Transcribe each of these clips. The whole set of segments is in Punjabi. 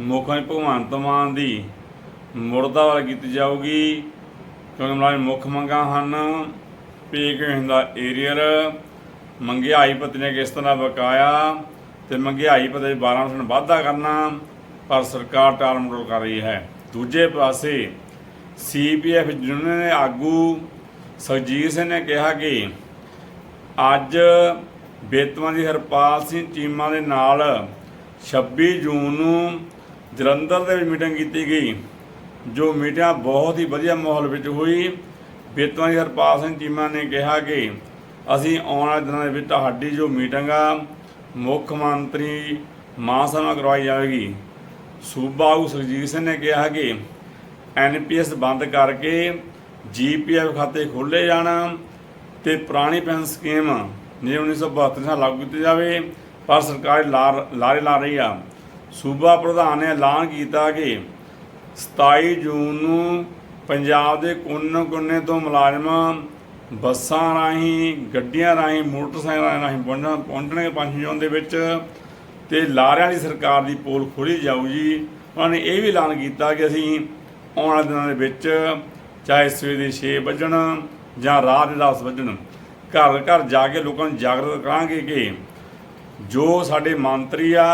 ਮੁੱਖ ਮੰਤਰੀ ਭਗਵੰਤ ਮਾਨ ਦੀ। ਮੁਰਦਾਵਾਲ ਕੀਤੀ ਜਾਊਗੀ। ਕਿਉਂਕਿ ਮੁਲਾਜ਼ਮ ਮੁੱਖ ਮੰਗਾਂ ਹਨ। ਪੇ ਕਿਵੇਂ ਦਾ ਏਰੀਅਰ ਮਹਿੰਗਾਈ ਭੱਤੇ ਨੇ ਕਿਸ ਤਰ੍ਹਾਂ ਬਕਾਇਆ ਤੇ ਮੰਗਿਆਈ ਭੱਤੇ 'ਚ 12% ਵਾਧਾ ਕਰਨਾ, ਪਰ ਸਰਕਾਰ ਟਾਲ ਮਟੋਲ ਕਰ ਰਹੀ ਹੈ। ਦੂਜੇ ਪਾਸੇ ਸੀਪੀਐਫ ਯੂਨੀਅਨ ਦੇ ਆਗੂ ਸੁਖਜੀਤ ਸਿੰਘ ਨੇ ਕਿਹਾ ਕਿ ਅੱਜ ਬੇਤਵਾਂ ਦੀ ਹਰਪਾਲ ਸਿੰਘ ਚੀਮਾ ਦੇ ਨਾਲ 26 ਜੂਨ ਨੂੰ ਜਲੰਧਰ ਦੇ ਵਿੱਚ ਮੀਟਿੰਗ ਕੀਤੀ ਗਈ, ਜੋ ਮੀਟਿੰਗ ਬਹੁਤ ਹੀ ਵਧੀਆ ਮਾਹੌਲ ਵਿੱਚ ਹੋਈ। ਬੇਤਵਾਂ ਦੀ ਹਰਪਾਲ ਸਿੰਘ ਚੀਮਾ ਨੇ ਕਿਹਾ ਕਿ ਅਸੀਂ ਆਉਣ ਵਾਲੇ ਦਿਨਾਂ ਦੇ ਵਿੱਚ ਤੁਹਾਡੀ ਜੋ ਮੀਟਿੰਗ ਆ ਮੁੱਖ ਮੰਤਰੀ ਮਾਨ ਸਾਹਿਬ ਨਾਲ ਕਰਵਾਈ ਜਾਵੇਗੀ। ਸੂਬਾ ਆਗੂ ਸੁਖਜੀਤ ਸਿੰਘ ਨੇ ਕਿਹਾ ਕਿ ਐਨਪੀਐਸ ਬੰਦ ਕਰਕੇ ਜੀਪੀਐਫ ਖਾਤੇ ਖੋਲ੍ਹੇ ਜਾਣ ਤੇ ਪੁਰਾਣੀ ਪੈਨਸ਼ਨ ਸਕੀਮ ਨੇ 1972 ਨਾਲ ਲਾਗੂ ਕੀਤੀ ਜਾਵੇ, ਪਰ ਸਰਕਾਰ ਲਾਰ- ਲਾਰੇ ਲਾ ਰਹੀ ਆ। ਸੂਬਾ ਪ੍ਰਧਾਨ ਨੇ ਐਲਾਨ ਕੀਤਾ ਕਿ 27 ਜੂਨ ਨੂੰ ਪੰਜਾਬ ਦੇ ਕੋਨੇ-ਕੋਨੇ ਤੋਂ ਮੁਲਾਜ਼ਮ ਬੱਸਾਂ ਰਾਹੀਂ, ਗੱਡੀਆਂ ਰਾਹੀਂ, ਮੋਟਰਸਾਈਕਲਾਂ ਰਾਹੀਂ ਪਹੁੰਚਣ, ਪਹੁੰਚਣਗੇ ਪੰਜ ਜ਼ੋਨ ਦੇ ਵਿੱਚ ਤੇ ਲਾਰਿਆਂ ਦੀ ਸਰਕਾਰ ਦੀ ਪੋਲ ਖੋਲੀ ਜਾਊ ਜੀ ਉਹਨਾਂ ਨੇ ਇਹ ਵੀ ਐਲਾਨ ਕੀਤਾ ਕਿ ਅਸੀਂ ਆਉਣ ਵਾਲੇ ਦਿਨਾਂ ਦੇ ਵਿੱਚ ਚਾਹੇ ਸਵੇਰ ਦੇ 6 ਵਜਣ ਜਾਂ ਰਾਤ ਦੇ 10 ਵਜਣ ਘਰ ਘਰ ਜਾ ਕੇ ਲੋਕਾਂ ਨੂੰ ਜਾਗਰਤ ਕਰਾਂਗੇ ਕਿ ਜੋ ਸਾਡੇ ਮੰਤਰੀ ਆ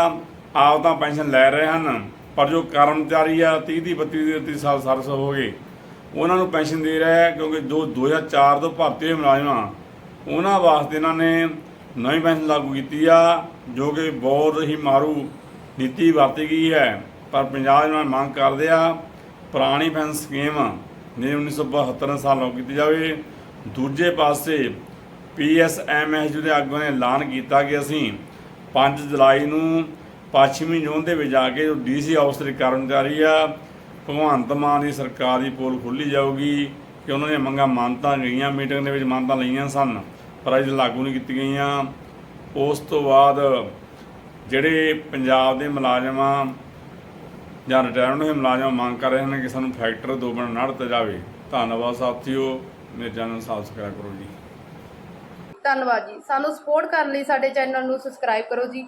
ਆਪ ਤਾਂ ਪੈਨਸ਼ਨ ਲੈ ਰਹੇ ਹਨ, ਪਰ ਜੋ ਕਰਮਚਾਰੀ ਆ 30 ਦੀ 32 ਦੀ 33 ਸਾਲ ਸਰਵਿਸ ਹੋ ਗਏ। ਉਹਨਾਂ ਨੂੰ ਪੈਨਸ਼ਨ ਦੇ ਰਿਹਾ ਹੈ, ਕਿਉਂਕਿ ਜੋ 2004 ਤੋਂ ਭਰਤੀ ਹੋਏ ਮੁਲਾਜ਼ਮ ਆ, ਉਹਨਾਂ ਵਾਸਤੇ ਇਹਨਾਂ ਨੇ ਨਵੀਂ ਪੈਨਸ਼ਨ ਲਾਗੂ ਕੀਤੀ ਆ, ਜੋ ਕਿ ਬਹੁਤ ਹੀ ਮਾਰੂ ਨੀਤੀ ਵਰਤੀ ਗਈ ਹੈ। ਪਰ ਪੰਜਾਬ ਨਾਲ ਮੰਗ ਕਰਦੇ ਆ, ਪੁਰਾਣੀ ਪੈਨਸ਼ਨ ਸਕੀਮ ਨੇ 1972 ਸਾਲ ਲਾਗੂ ਕੀਤੀ ਜਾਵੇ। ਦੂਜੇ ਪਾਸੇ ਪੀਐਸਐਮਐਸ ਦੇ ਆਗੂਆਂ ਨੇ ਐਲਾਨ ਕੀਤਾ ਕਿ ਅਸੀਂ 5 ਜੁਲਾਈ ਨੂੰ ਪੱਛਮੀ ਜ਼ੋਨ ਦੇ ਵਿੱਚ ਜਾ ਕੇ ਜੋ ਡੀਸੀ ਹਾਊਸ ਦੇ ਕਰਮਚਾਰੀ ਆ, ਭਗਵੰਤ ਮਾਨ ਦੀ ਸਰਕਾਰ ਦੀ ਪੋਲ ਖੋਲੀ ਜਾਊਗੀ ਕਿ ਉਹਨਾਂ ਦੀਆਂ ਮੰਗਾਂ ਮੰਨਤਾਂ ਗਈਆਂ, ਮੀਟਿੰਗ ਦੇ ਵਿੱਚ ਮੰਨਤਾਂ ਲਈਆਂ ਸਨ, ਪਰ ਅਜੇ ਲਾਗੂ ਨਹੀਂ ਕੀਤੀਆਂ ਗਈਆਂ। ਉਸ ਤੋਂ ਬਾਅਦ ਜਿਹੜੇ ਪੰਜਾਬ ਦੇ ਮੁਲਾਜ਼ਮਾਂ ਜਾਂ ਰਿਟਾਇਰਡ ਹੋਏ ਮੁਲਾਜ਼ਮ ਮੰਗ ਕਰ ਰਹੇ ਹਨ ਕਿ ਸਾਨੂੰ ਫੈਕਟਰ ਦੋ ਬਣ ਨਾ ਦਿੱਤਾ ਜਾਵੇ। ਧੰਨਵਾਦ ਸਾਥੀਓ, ਮੇਰੇ ਚੈਨਲ ਨੂੰ ਸਬਸਕ੍ਰਾਈਬ ਕਰੋ ਜੀ। ਧੰਨਵਾਦ ਜੀ। ਸਾਨੂੰ ਸਪੋਰਟ ਕਰਨ ਲਈ ਸਾਡੇ ਚੈਨਲ ਨੂੰ ਸਬਸਕ੍ਰਾਈਬ ਕਰੋ ਜੀ।